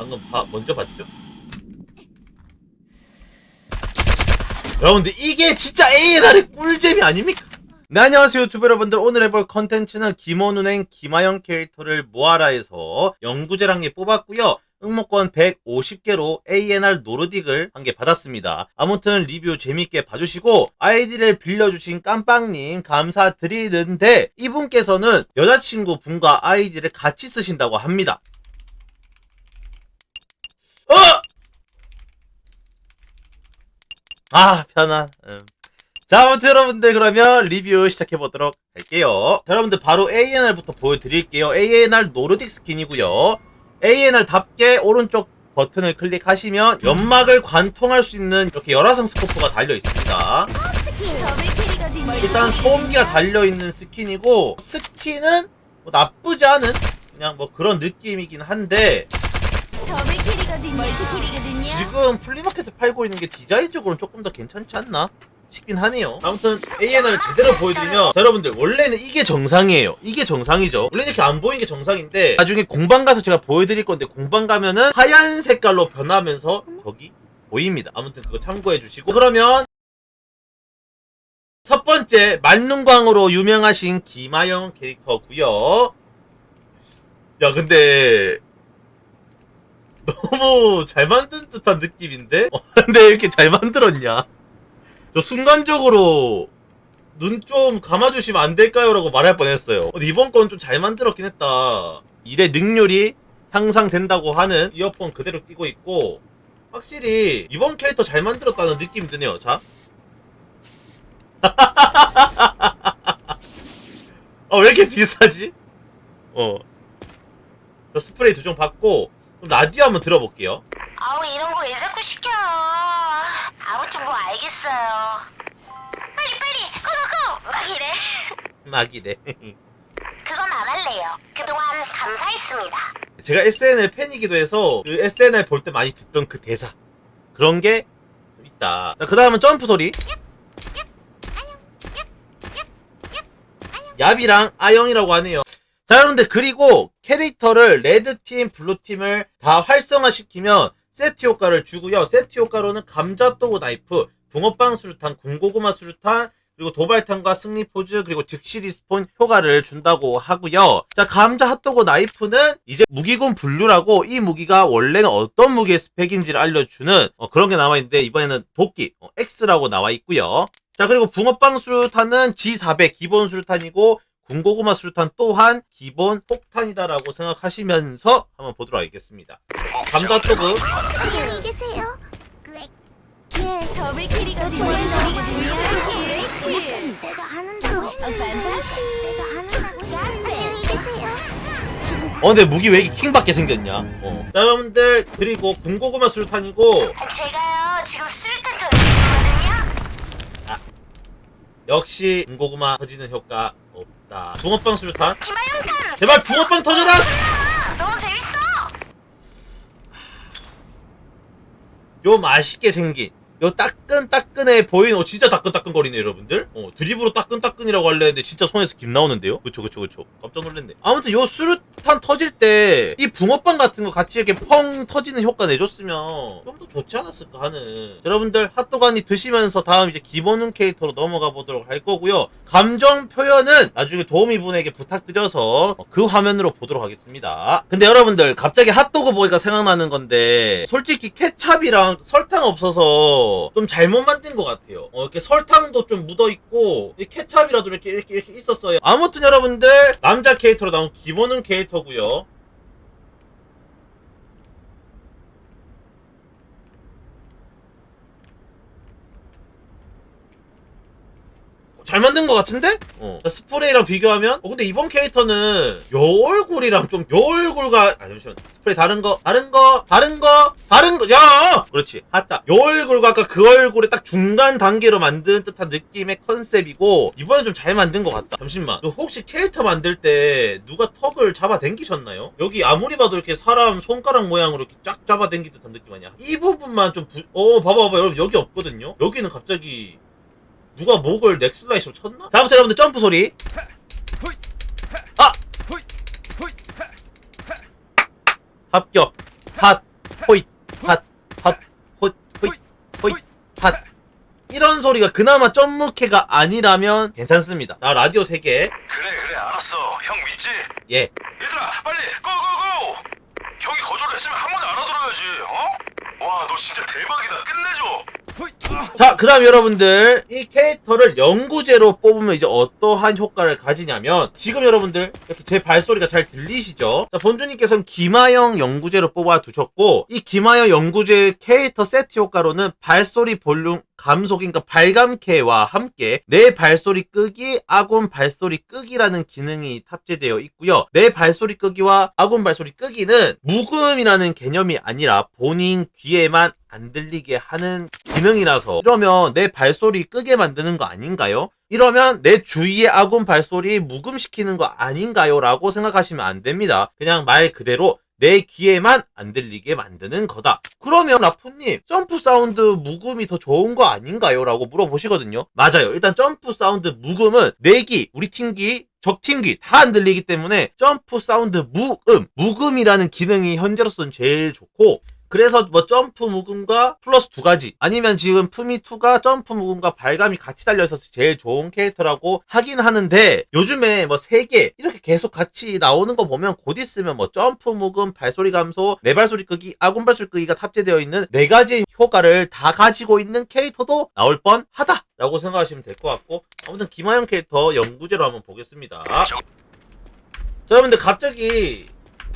방금 봐- 먼저 봤죠? 여러분들 이게 진짜 A&R의 꿀잼이 아닙니까? 네 안녕하세요 유튜브 여러분들 오늘 해볼 컨텐츠는 김원운행 김하영 캐릭터를 모아라에서 영구제랑에 뽑았고요 응모권 150개로 A&R 노르딕을 한 개 받았습니다. 아무튼 리뷰 재밌게 봐주시고 아이디를 빌려주신 깜빵님 감사드리는데 이분께서는 여자친구 분과 아이디를 같이 쓰신다고 합니다. 어! 아 편안. 음. 자 아무튼 여러분들 그러면 리뷰 시작해 보도록 할게요. 자, 여러분들 바로 A&R부터 보여드릴게요. A&R 노르딕 스킨이고요. A&R답게 오른쪽 버튼을 클릭하시면 연막을 관통할 수 있는 이렇게 열화상 스코프가 달려 있습니다. 일단 소음기가 달려 있는 스킨이고 스킨은 뭐 나쁘지 않은 그냥 뭐 그런 느낌이긴 한데. 멀티 캐리거든요. 지금 플리마켓에 팔고 있는 게 디자인적으로는 조금 더 괜찮지 않나? 싶긴 하네요. 아무튼 A&R을 제대로 보여드리면 자, 여러분들 원래는 이게 정상이에요. 이게 정상이죠. 원래 이렇게 안 보이는 게 정상인데 나중에 공방 가서 제가 보여드릴 건데 공방 가면은 하얀 색깔로 변하면서 저기 보입니다. 아무튼 그거 참고해 주시고 그러면 첫 번째 만능광으로 유명하신 김하영 캐릭터고요. 야 근데 너무 잘 만든 듯한 느낌인데? 어, 근데 왜 이렇게 잘 만들었냐? 저 순간적으로 눈 좀 감아주시면 안 될까요? 라고 말할 뻔했어요. 이번 건 좀 잘 만들었긴 했다. 일의 능률이 향상된다고 하는 이어폰 그대로 끼고 있고 확실히 이번 캐릭터 잘 만들었다는 느낌이 드네요. 자. 어, 왜 이렇게 비싸지? 어. 저 스프레이 두 종 받고 그럼 라디오 한번 들어볼게요. 아우 이런 거 왜 자꾸 시켜? 아무튼 뭐 알겠어요. 빨리 빨리 고고고 막 이래. 막이래. 그건 안 할래요. 그동안 감사했습니다. 제가 SNL 팬이기도 해서 그 SNL 볼 때 많이 듣던 그 대사 그런 게 있다. 자, 그 다음은 점프 소리. 얍이랑 아영이라고 하네요. 자, 여러분들 그리고 캐릭터를 레드팀, 블루팀을 다 활성화시키면 세트 효과를 주고요. 세트 효과로는 감자도구 나이프, 붕어빵 수류탄, 군고구마 수류탄, 그리고 도발탄과 승리 포즈 그리고 즉시 리스폰 효과를 준다고 하고요. 자 감자 핫도그 나이프는 이제 무기군 분류라고 이 무기가 원래는 어떤 무기의 스펙인지를 알려주는 어, 그런 게 나와 있는데 이번에는 도끼 어, X라고 나와 있고요. 자 그리고 붕어빵 수류탄은 G400 기본 수류탄이고 군고구마 수류탄 또한 기본 폭탄이다라고 생각하시면서 한번 보도록 하겠습니다. 감자 핫도그 안녕히 계세요. 예, 더블 캐리거든요. 약간 내가 하는다고 했는데 내가 하는다고 안녕히 계세요. 어 근데 무기 왜 이렇게 킹받게 생겼냐 어. 자 여러분들 그리고 군고구마 수류탄이고 제가요 지금 술탄 터지거든요. 역시 군고구마 터지는 효과 없 다 붕어빵 수류탄 김하영탄. 제발 붕어빵 터져라 너무 재밌어. 요 맛있게 생긴 요 따끈따끈해 보이는 어 진짜 따끈따끈거리네 여러분들. 어 드립으로 따끈따끈이라고 했는데 진짜 손에서 김 나오는데요? 그쵸 그쵸 그쵸. 깜짝 놀랐네. 아무튼 요 수류탄 터질 때 이 붕어빵 같은 거 같이 이렇게 펑 터지는 효과 내줬으면 좀 더 좋지 않았을까 하는. 여러분들 핫도그 한입 드시면서 다음 이제 기본운 캐릭터로 넘어가 보도록 할 거고요. 감정 표현은 나중에 도우미 분에게 부탁드려서 어, 그 화면으로 보도록 하겠습니다. 근데 여러분들 갑자기 핫도그 보니까 생각나는 건데 솔직히 케찹이랑 설탕 없어서 좀 잘못 만든 것 같아요. 어, 이렇게 설탕도 좀 묻어 있고 이 케찹이라도 이렇게 이렇게 이렇게 있었어요. 아무튼 여러분들 남자 캐릭터로 나온 김원훈 캐릭터고요. 잘 만든 것 같은데? 어. 스프레이랑 비교하면? 어, 근데 이번 캐릭터는 요 얼굴이랑 좀 요 얼굴과 아 잠시만 스프레이 다른 거 다른 거 다른 거 다른 거야 그렇지 핫다 요 얼굴과 아까 그 얼굴의 딱 중간 단계로 만든 듯한 느낌의 컨셉이고 이번엔 좀잘 만든 것 같다 잠시만 너 혹시 캐릭터 만들 때 누가 턱을 잡아 당기셨나요? 여기 아무리 봐도 이렇게 사람 손가락 모양으로 이렇게 쫙 잡아 당기 듯한 느낌 아니야? 이 부분만 좀 부... 어 봐봐 봐봐 여러분 여기 없거든요 여기는 갑자기 누가 목을 넥슬라이스로 쳤나? 다음부터 여러분들 점프 소리. 아! 합격. 핫, 호잇, 핫, 핫, 호잇, 호잇, 호잇, 핫. 이런 소리가 그나마 점무캐가 아니라면 괜찮습니다. 나 라디오 3개. 그래 그래 알았어 형 믿지? 예. 얘들아 빨리 고고고! 형이 거절을 했으면 한 번에 알아들어야지 어? 와 너 진짜 대박이다 끝내줘 자, 그 다음 여러분들, 이 캐릭터를 영구제로 뽑으면 이제 어떠한 효과를 가지냐면, 지금 여러분들, 이렇게 제 발소리가 잘 들리시죠? 자, 본주님께서는 기마형 영구제로 뽑아 두셨고, 이 기마형 영구제 캐릭터 세트 효과로는 발소리 볼륨 감속, 그러니까 발감캐와 함께 내 발소리 끄기, 아군 발소리 끄기라는 기능이 탑재되어 있고요. 내 발소리 끄기와 아군 발소리 끄기는 묵음이라는 개념이 아니라 본인 귀에만 안 들리게 하는 기능이라서 이러면 내 발소리 끄게 만드는 거 아닌가요? 이러면 내 주위의 아군 발소리 묵음시키는 거 아닌가요? 라고 생각하시면 안 됩니다. 그냥 말 그대로 내 귀에만 안 들리게 만드는 거다. 그러면 라포님 점프 사운드 묵음이 더 좋은 거 아닌가요? 라고 물어보시거든요. 맞아요. 일단 점프 사운드 묵음은 내 귀, 우리 팀귀, 적팀귀 다 안 들리기 때문에 점프 사운드 무음, 묵음이라는 기능이 현재로서는 제일 좋고 그래서 뭐 점프 묵음과 플러스 두 가지 아니면 지금 푸미2가 점프 묵음과 발감이 같이 달려있어서 제일 좋은 캐릭터라고 하긴 하는데 요즘에 뭐 세 개 이렇게 계속 같이 나오는 거 보면 곧 있으면 뭐 점프 묵음, 발소리 감소, 내 발소리 끄기, 아군 발소리 끄기가 탑재되어 있는 네 가지 효과를 다 가지고 있는 캐릭터도 나올 뻔 하다! 라고 생각하시면 될 것 같고 아무튼 김하영 캐릭터 연구제로 한번 보겠습니다 자 여러분들 갑자기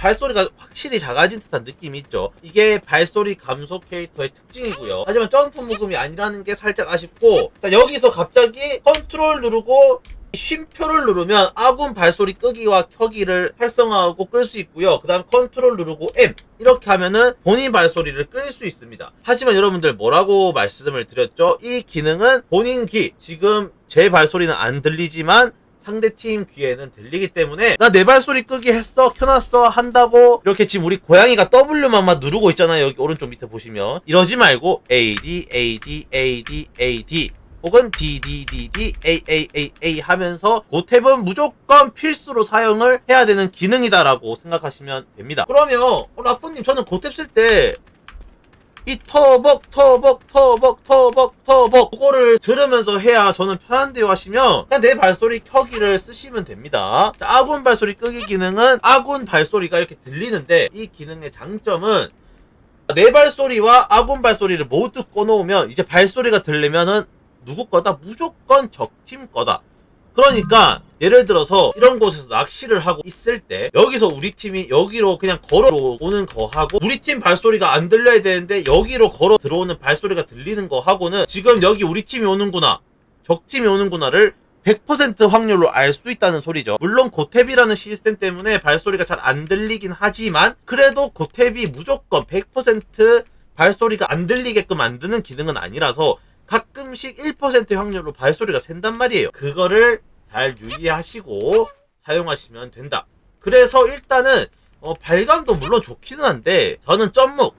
발소리가 확실히 작아진 듯한 느낌이 있죠. 이게 발소리 감소 캐릭터의 특징이고요. 하지만 점프 묵음이 아니라는 게 살짝 아쉽고 자 여기서 갑자기 컨트롤 누르고 쉼표를 누르면 아군 발소리 끄기와 켜기를 활성화하고 끌 수 있고요. 그 다음 컨트롤 누르고 M 이렇게 하면은 본인 발소리를 끌 수 있습니다. 하지만 여러분들 뭐라고 말씀을 드렸죠? 이 기능은 본인 귀 지금 제 발소리는 안 들리지만 상대팀 귀에는 들리기 때문에 나 내 발소리 끄기 했어 켜놨어 한다고. 이렇게 지금 우리 고양이가 W만 만 누르고 있잖아요. 여기 오른쪽 밑에 보시면. 이러지 말고 AD AD AD AD 혹은 DDDD AAAA 하면서 그 탭은 무조건 필수로 사용을 해야 되는 기능이다라고 생각하시면 됩니다. 그러면 어, 라포님 저는 그탭쓸때 이 터벅 터벅 터벅 터벅 터벅 그거를 들으면서 해야 저는 편한데요 하시면 그냥 내 발소리 켜기를 쓰시면 됩니다. 자, 아군 발소리 끄기 기능은 아군 발소리가 이렇게 들리는데 이 기능의 장점은 내 발소리와 아군 발소리를 모두 꺼놓으면 이제 발소리가 들리면은 누구 거다? 무조건 적팀 거다 그러니까 예를 들어서 이런 곳에서 낚시를 하고 있을 때 여기서 우리 팀이 여기로 그냥 걸어 오는 거 하고 우리 팀 발소리가 안 들려야 되는데 여기로 걸어 들어오는 발소리가 들리는 거 하고는 지금 여기 우리 팀이 오는구나 적팀이 오는구나를 100% 확률로 알 수 있다는 소리죠. 물론 고탭이라는 시스템 때문에 발소리가 잘 안 들리긴 하지만 그래도 고탭이 무조건 100% 발소리가 안 들리게끔 만드는 기능은 아니라서 가끔씩 1% 확률로 발소리가 샌단 말이에요. 그거를 잘 유의하시고 사용하시면 된다. 그래서 일단은 어, 발감도 물론 좋기는 한데 저는 점묵,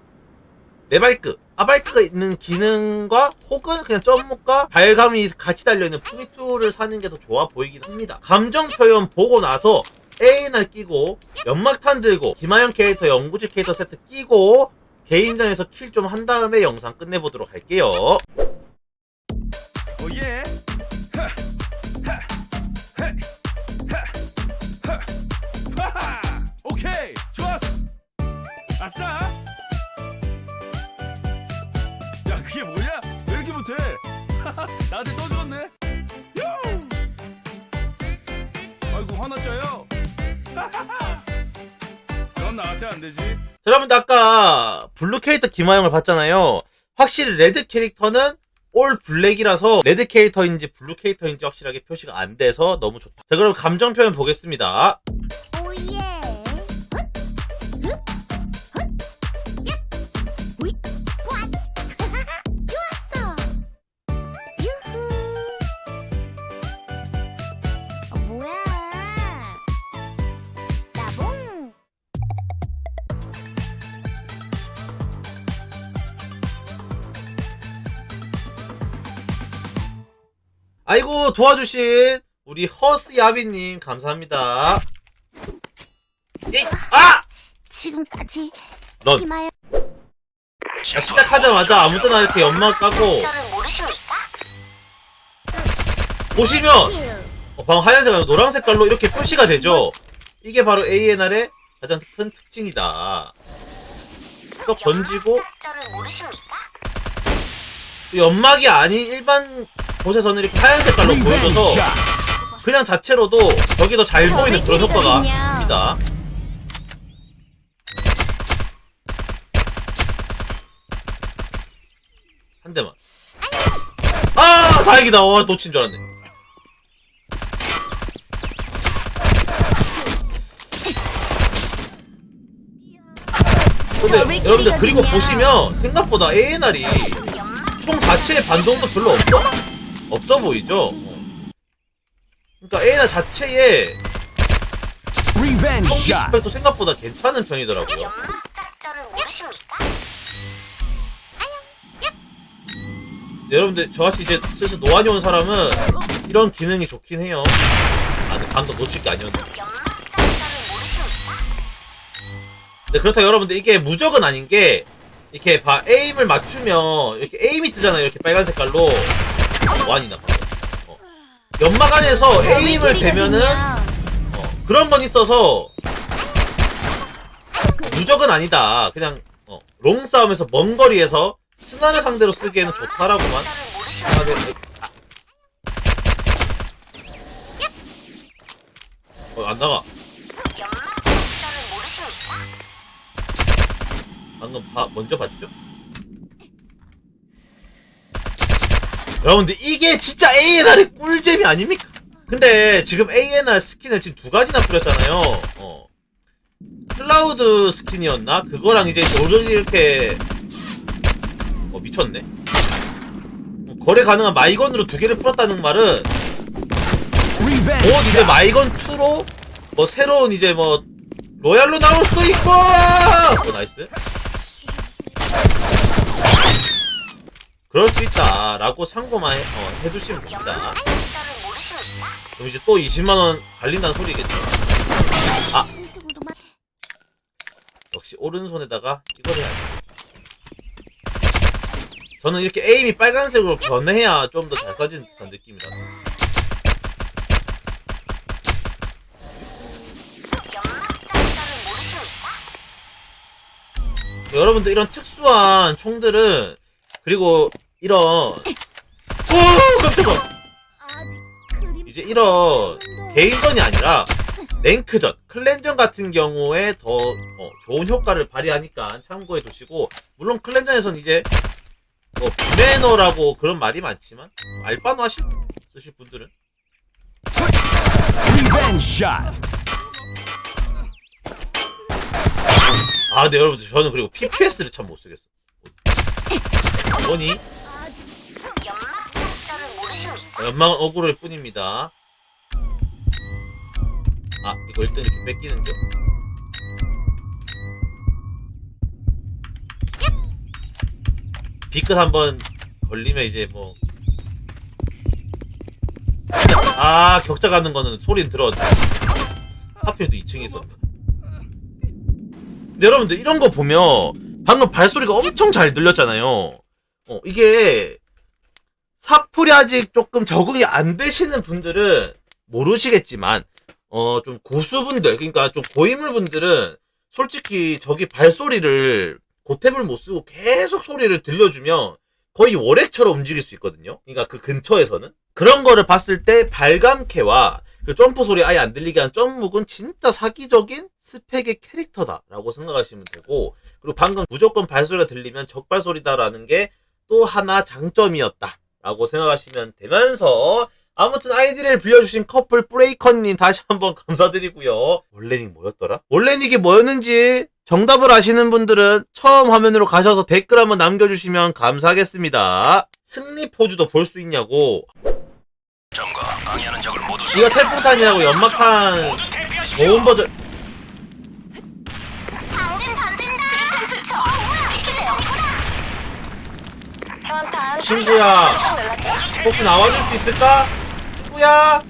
네발크, 아발크가 있는 기능과 혹은 그냥 점묵과 발감이 같이 달려있는 푸미2를 사는 게 더 좋아 보이긴 합니다. 감정 표현 보고 나서 A&R 끼고 연막탄 들고 김하영 캐릭터 연구지 캐릭터 세트 끼고 개인전에서 킬 좀 한 다음에 영상 끝내보도록 할게요. 오케이, 좋았어. 아싸. 야, 그게 뭐야? 왜 이렇게 못해? 나한테 떠들었네. 요! 아이고 화났죠요. 넌 나한테 안 되지. 자, 여러분들 아까 블루 캐릭터 김하영을 봤잖아요. 확실히 레드 캐릭터는 올 블랙이라서 레드 캐릭터인지 블루 캐릭터인지 확실하게 표시가 안 돼서 너무 좋다. 자 그럼 감정 표현 보겠습니다. 오예. 아이고 도와주신 우리 허스 야비님 감사합니다. 에이, 아! 지금까지 넌 희마야 야, 시작하자마자 아무 때나 이렇게 연막 까고 저를 모르십니까? 보시면 어, 방금 하얀색 아니고 노란 색깔로 이렇게 표시가 되죠. 이게 바로 ANR의 가장 큰 특징이다. 또 던지고 모르십니까? 연막이 아닌 일반 곳에서는 이렇게 하얀 색 깔로 보여져서 그냥 자체로도 저기 더잘 보이는 그런 효과가 있습니다. 한 대만. 아, 다행이다. 와, 놓친 줄 알았네. 근데 여러분들 그리고 보시면 생각보다 ANR이 총 자체의 반동도 별로 없어 없어 보이죠? 어. 그러니까 리벤지 총기 샷. 스펙도 생각보다 괜찮은 편이더라고요. 모르십니까? 네, 여러분들 저같이 이제 슬슬 노안이 온 사람은 이런 기능이 좋긴 해요. 아, 근데 방금 놓칠 게 아니었네. 연막 작전을 모르십니까? 네, 그렇다 여러분들 이게 무적은 아닌 게 이렇게 봐 에임을 맞추면 이렇게 에임이 뜨잖아요. 이렇게 빨간 색깔로 노안이나 봐. 어. 연막 안에서 에임을 대면은 어, 그런 건 있어서 무적은 아니다. 그냥 어, 롱 싸움에서 먼 거리에서 스나를 상대로 쓰기에는 좋다라고만 모르십니까? 생각을 어, 안 나가. 방금 봐, 먼저 봤죠? 여러분들 이게 진짜 ANR의 꿀잼이 아닙니까? 근데 지금 ANR 스킨을 지금 두 가지나 뿌렸잖아요. 어. 클라우드 스킨이었나? 그거랑 이제 도저히 이렇게 어 미쳤네. 어, 거래 가능한 마이건으로 두 개를 풀었다는 말은 곧 이제 마이건 2로 뭐 새로운 이제 뭐 로얄로 나올 수도 있고. 어 나이스. 그럴 수 있다 라고 참고만 해, 어, 해두시면 됩니다. 그럼 이제 또 20만 원 갈린다는 소리겠죠. 아 역시 오른손에다가 이걸 해야지. 저는 이렇게 에임이 빨간색으로 변해야 좀 더 잘 쏴지는 듯한 모르십니까? 여러분들 이런 특수한 총들은 그리고 이런 오 깜짝아 이제 이런 개인전이 아니라 랭크전. 클랜전 같은 경우에 더 어, 좋은 효과를 발휘하니까 참고해 두시고 물론 클랜전에선 이제 뭐 비매너라고 그런 말이 많지만 알바노 하실 쓰실 분들은. 아 근데 여러분들. 저는 그리고 PPS를 참 못 쓰겠어 뭐니 연막 어그로일 뿐입니다. 아, 이거 1등 이렇게 뺏기는 겨. 비끝 한번 걸리면 이제 뭐. 아, 격자 가는 거는 소리는 들었는데. 하필 또 2층에 있었네. 근데 여러분들 이런 거 보면 방금 발소리가 엄청 잘 들렸잖아요. 어, 이게 사풀이 아직 조금 적응이 안 되시는 분들은 모르시겠지만 어 좀 고수분들 그러니까 좀 고인물 분들은 솔직히 저기 발소리를 고탭을 못 쓰고 계속 소리를 들려주면 거의 월액처럼 움직일 수 있거든요. 그러니까 그 근처에서는 그런 거를 봤을 때 발감캐와 그 점프 소리 아예 안 들리게 한 점묵은 진짜 사기적인 스펙의 캐릭터다라고 생각하시면 되고 그리고 방금 무조건 발소리가 들리면 적발소리다라는 게 또 하나 장점이었다. 라고 생각하시면 되면서 아무튼 아이디를 빌려주신 커플 브레이커님 다시 한번 감사드리고요. 원래닉 뭐였더라? 원래닉이 뭐였는지 정답을 아시는 분들은 처음 화면으로 가셔서 댓글 한번 남겨주시면 감사하겠습니다. 승리 포즈도 볼 수 있냐고. 이거 태풍탄이라고 대피하십시오. 좋은 버전. 친구야. 혹시 나와줄 수 있을까? 친구야!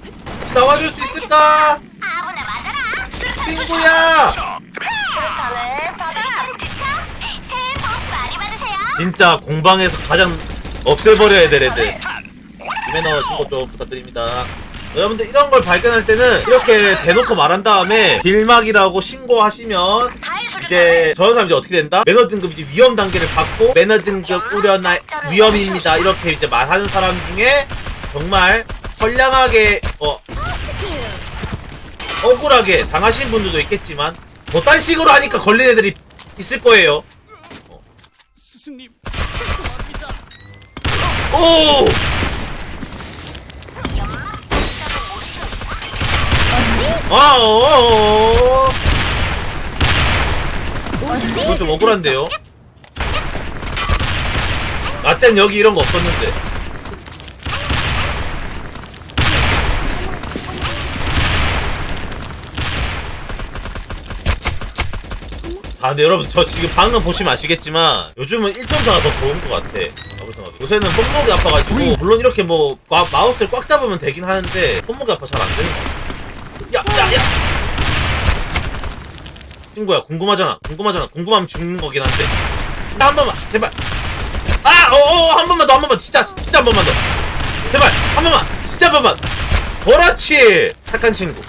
나와줄 수 있을까? 친구야! 진짜 공방에서 가장 없애버려야 될 애들. 그냥 매너 신고 좀 부탁드립니다. 여러분들 이런 걸 발견할 때는 이렇게 대놓고 말한 다음에 길막이라고 신고하시면 이제 저런 사람 이제 어떻게 된다? 매너 등급 이제 위험 단계를 받고 매너 등급 우려나 위험입니다 이렇게 이제 말하는 사람 중에 정말 선량하게 어 억울하게 당하신 분들도 있겠지만 뭐딴 식으로 하니까 걸린 애들이 있을 거예요. 스승님 죄송합니다 오! 아, 어, 어, 어. 이건 좀 억울한데요? 나땐 여기 이런 거 없었는데. 아, 근데 여러분, 저 지금 방금 보시면 아시겠지만, 요즘은 1.4가 더 좋은 것 같아. 생각해. 요새는 손목이 아파가지고, 물론 이렇게 뭐, 마, 마우스를 꽉 잡으면 되긴 하는데, 손목이 아파 잘 안 되는 것 같아. 야, 야, 야! 친구야, 궁금하잖아. 궁금하잖아. 궁금하면 죽는 거긴 한데. 나 한 번만, 제발. 아, 어, 어, 한 번만 더, 한 번만. 진짜, 진짜 한 번만 더. 제발, 한 번만. 진짜 한 번만. 그렇지! 착한 친구.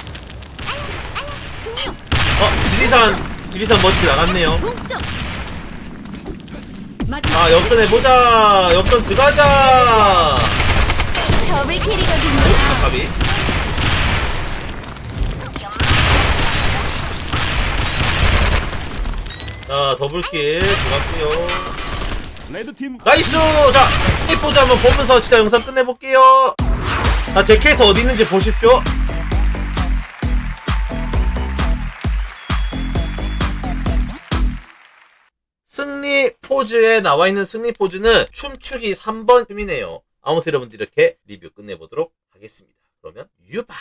어, 지리산, 지리산 멋있게 나갔네요. 아, 역전 해보자. 역전 들어가자. 더블 킬이거든요. 가비. 자, 더블킬 들어갔고요 레드팀 나이스! 자, 포즈 한번 보면서 진짜 영상 끝내볼게요. 자, 제 캐릭터 어디 있는지 보십시오. 승리 포즈에 나와 있는 승리 포즈는 춤추기 3번 춤이네요. 아무튼 여러분들 이렇게 리뷰 끝내보도록 하겠습니다. 그러면 유바!